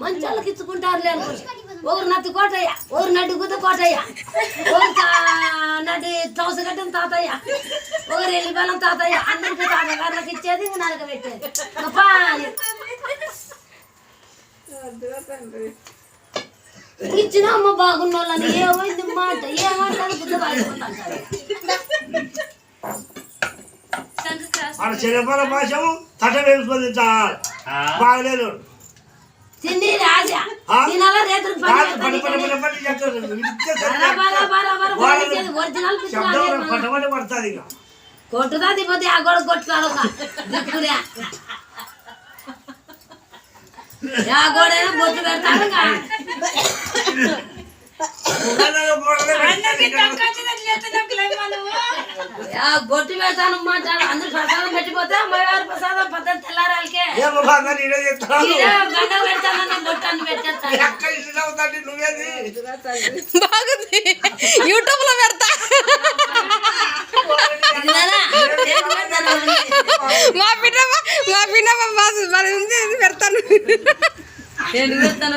మంచి వాళ్ళకి ఇచ్చుకుంటారు లేని ఒకరు నత్తి కోటయ్య ఒకరు నడ్డి గుద్ద కోటయ్య ఒకరు నడ్డి తోసగడ్డం తాతయ్య ఒకరు ఎల్లిబెల్లం తాతయ్య అందరికి తాతగారులకు ఇచ్చేది ఇంక నరక పెట్టేది. ఇచ్చిన అమ్మ బాగున్న వాళ్ళని ఏమైంది మాట ఏమంటారు బుద్ధ బాగుంటారు చిన్నపల భాషము తట వేసుకొని బాగలేదు తిండి రాజ? తినాల రేతులు పట్టబడి పడుతుంది కొట్టుదా దిపోతే ఆ గోడ కొట్టుకోవాలి దిక్కులే ఆ గోడైనా బొట్టు పెడతాడు గొట్టు పెడతాను మాట్లాడు అందరు ప్రసాదం పెట్టిపోతే తెల్లారాలకే ఏమో బాగా నేనే చెప్తాను ఎక్కడ ఇష్టం అవుతాండి నువ్వేది? బాగుంది. యూట్యూబ్లో పెడతా. మా పిన్నమ్మ మా పిన్నమ్మ బాగా మరి ఉంది ఇది పెడతాను నేను పెడతాను